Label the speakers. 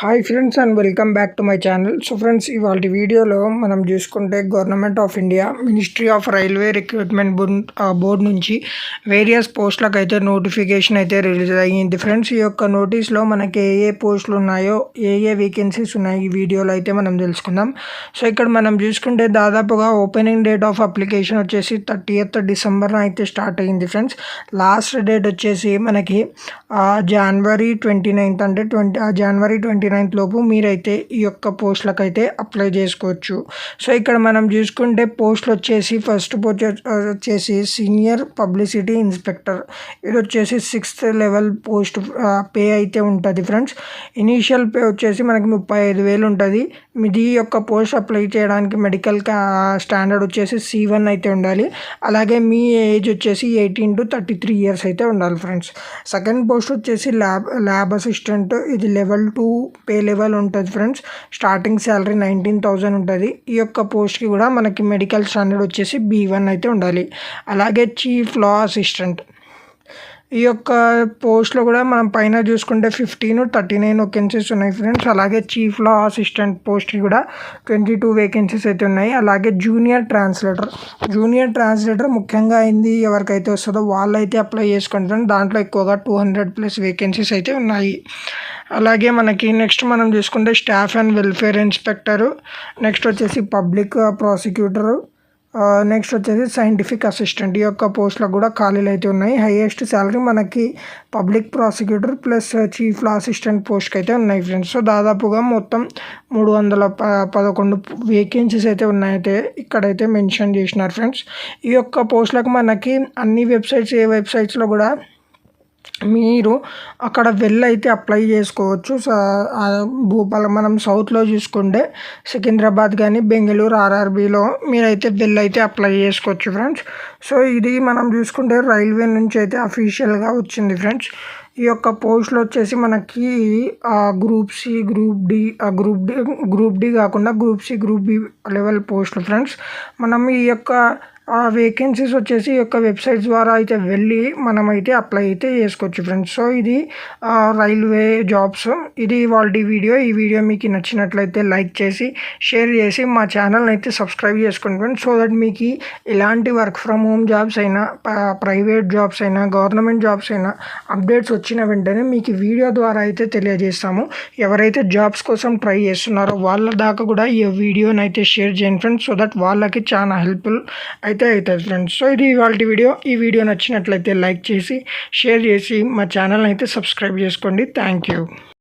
Speaker 1: Hi friends and welcome back to my channel so friends ఇవాళ వీడియోలో మనం చూసుకుంటే government of India ministry of railway recruitment board నుంచి various పోస్టులకు అయితే నోటిఫికేషన్ అయితే రిలీజ్ అయ్యింది. ఫ్రెండ్స్ ఈ యొక్క నోటీస్లో మనకి ఏ ఏ పోస్టులు ఉన్నాయో ఏ ఏ వేకెన్సీస్ ఉన్నాయి ఈ వీడియోలో అయితే మనం తెలుసుకుందాం. సో ఇక్కడ మనం చూసుకుంటే దాదాపుగా ఓపెనింగ్ డేట్ ఆఫ్ అప్లికేషన్ వచ్చేసి థర్టీ ఎయిత్ డిసెంబర్ అయితే స్టార్ట్ అయ్యింది ఫ్రెండ్స్ లాస్ట్ డేట్ వచ్చేసి మనకి జనవరి ట్వంటీ నైన్త్ అంటే ట్వంటీ జనవరి ట్వంటీ నైన్త్ లోపు మీరైతే ఈ యొక్క పోస్టులకు అయితే అప్లై చేసుకోవచ్చు. సో ఇక్కడ మనం చూసుకుంటే పోస్టులు వచ్చేసి ఫస్ట్ పోస్ట్ వచ్చేసి సీనియర్ పబ్లిసిటీ ఇన్స్పెక్టర్. ఇది వచ్చేసి సిక్స్త్ లెవెల్ పోస్ట్ పే అయితే ఉంటుంది ఫ్రెండ్స్. ఇనీషియల్ పే వచ్చేసి మనకి ముప్పై ఐదు వేలు ఉంటుంది. ఇది యొక్క పోస్ట్ అప్లై చేయడానికి మెడికల్ స్టాండర్డ్ వచ్చేసి సి వన్ అయితే ఉండాలి. అలాగే మీ ఏజ్ వచ్చేసి eighteen to thirty three years అయితే ఉండాలి ఫ్రెండ్స్. సెకండ్ పోస్ట్ వచ్చేసి ల్యాబ్ ల్యాబ్ అసిస్టెంట్. ఇది లెవెల్ టూ పే లెవెల్ ఉంటుంది friends. Starting salary nineteen thousand ఉంటుంది. ఈ యొక్క పోస్ట్కి కూడా మనకి మెడికల్ స్టాండర్డ్ వచ్చేసి బీ వన్ అయితే ఉండాలి. అలాగే చీఫ్ లా అసిస్టెంట్. ఈ యొక్క పోస్ట్లో కూడా మనం పైన చూసుకుంటే ఫిఫ్టీన్ థర్టీ నైన్ వేకెన్సీస్ ఉన్నాయి ఫ్రెండ్స్. అలాగే చీఫ్ లా అసిస్టెంట్ పోస్ట్కి కూడా ట్వంటీ టూ వేకెన్సీస్ అయితే ఉన్నాయి. అలాగే జూనియర్ ట్రాన్స్లేటర్. జూనియర్ ట్రాన్స్లేటర్ ముఖ్యంగా అయింది ఎవరికైతే వస్తుందో వాళ్ళు అయితే అప్లై చేసుకుంటారు దాంట్లో ఎక్కువగా టూ హండ్రెడ్ ప్లస్ వేకెన్సీస్ అయితే ఉన్నాయి. అలాగే మనకి నెక్స్ట్ మనం చూసుకుంటే staff and welfare inspector next వచ్చేసి పబ్లిక్ ప్రాసిక్యూటరు నెక్స్ట్ వచ్చేసి సైంటిఫిక్ అసిస్టెంట్ ఈ యొక్క పోస్టులకు కూడా ఖాళీలు అయితే ఉన్నాయి. హైయెస్ట్ శాలరీ మనకి public prosecutor plus chief law assistant పోస్ట్కి అయితే ఉన్నాయి ఫ్రెండ్స్ సో దాదాపుగా మొత్తం మూడు వందల ప పదకొండు వేకెన్సీస్ అయితే ఉన్నాయైతే ఇక్కడైతే మెన్షన్ చేసినారు ఫ్రెండ్స్ ఈ యొక్క పోస్టులకు మనకి అన్ని వెబ్సైట్స్ ఏ వెబ్సైట్స్లో కూడా మీరు అక్కడ వెళ్ళైతే అప్లై చేసుకోవచ్చు. భూపాల మనం సౌత్లో చూసుకుంటే సికింద్రాబాద్ కానీ బెంగళూరు ఆర్ఆర్బీలో మీరైతే వెళ్ళైతే అప్లై చేసుకోవచ్చు ఫ్రెండ్స్. సో ఇది మనం చూసుకుంటే రైల్వే నుంచి అయితే అఫీషియల్గా వచ్చింది ఫ్రెండ్స్. ఈ యొక్క పోస్టులు వచ్చేసి మనకి group C group D group D group D కాకుండా group C group B level పోస్టులు ఫ్రెండ్స్. మనం ఈ యొక్క ఆ వేకెన్సీస్ వచ్చేసి ఈ యొక్క వెబ్సైట్ ద్వారా అయితే వెళ్ళి మనమైతే అప్లై అయితే చేసుకోవచ్చు ఫ్రెండ్స్ సో ఇది రైల్వే జాబ్స్ ఇది వాళ్ళ వీడియో ఈ వీడియో మీకు నచ్చినట్లయితే లైక్ చేసి షేర్ చేసి మా ఛానల్ని అయితే సబ్స్క్రైబ్ చేసుకోండి ఫ్రెండ్స్ సో దట్ మీకు ఇలాంటి వర్క్ ఫ్రమ్ హోమ్ జాబ్స్ అయినా ప్రైవేట్ జాబ్స్ అయినా గవర్నమెంట్ జాబ్స్ అయినా అప్డేట్స్ వచ్చిన వెంటనే మీకు వీడియో ద్వారా అయితే తెలియజేస్తాము. ఎవరైతే జాబ్స్ కోసం ట్రై చేస్తున్నారో వాళ్ళ దాకా కూడా ఈ వీడియోని అయితే షేర్ చేయండి ఫ్రెండ్స్ సో దట్ వాళ్ళకి చాలా హెల్ప్ఫుల్ అయితే అయితే అవుతుంది ఫ్రెండ్స్ సో ఇది ఇవాళ వీడియో. ఈ వీడియో నచ్చినట్లయితే లైక్ చేసి షేర్ చేసి మా ఛానల్ని అయితే సబ్స్క్రైబ్ చేసుకోండి. Thank you.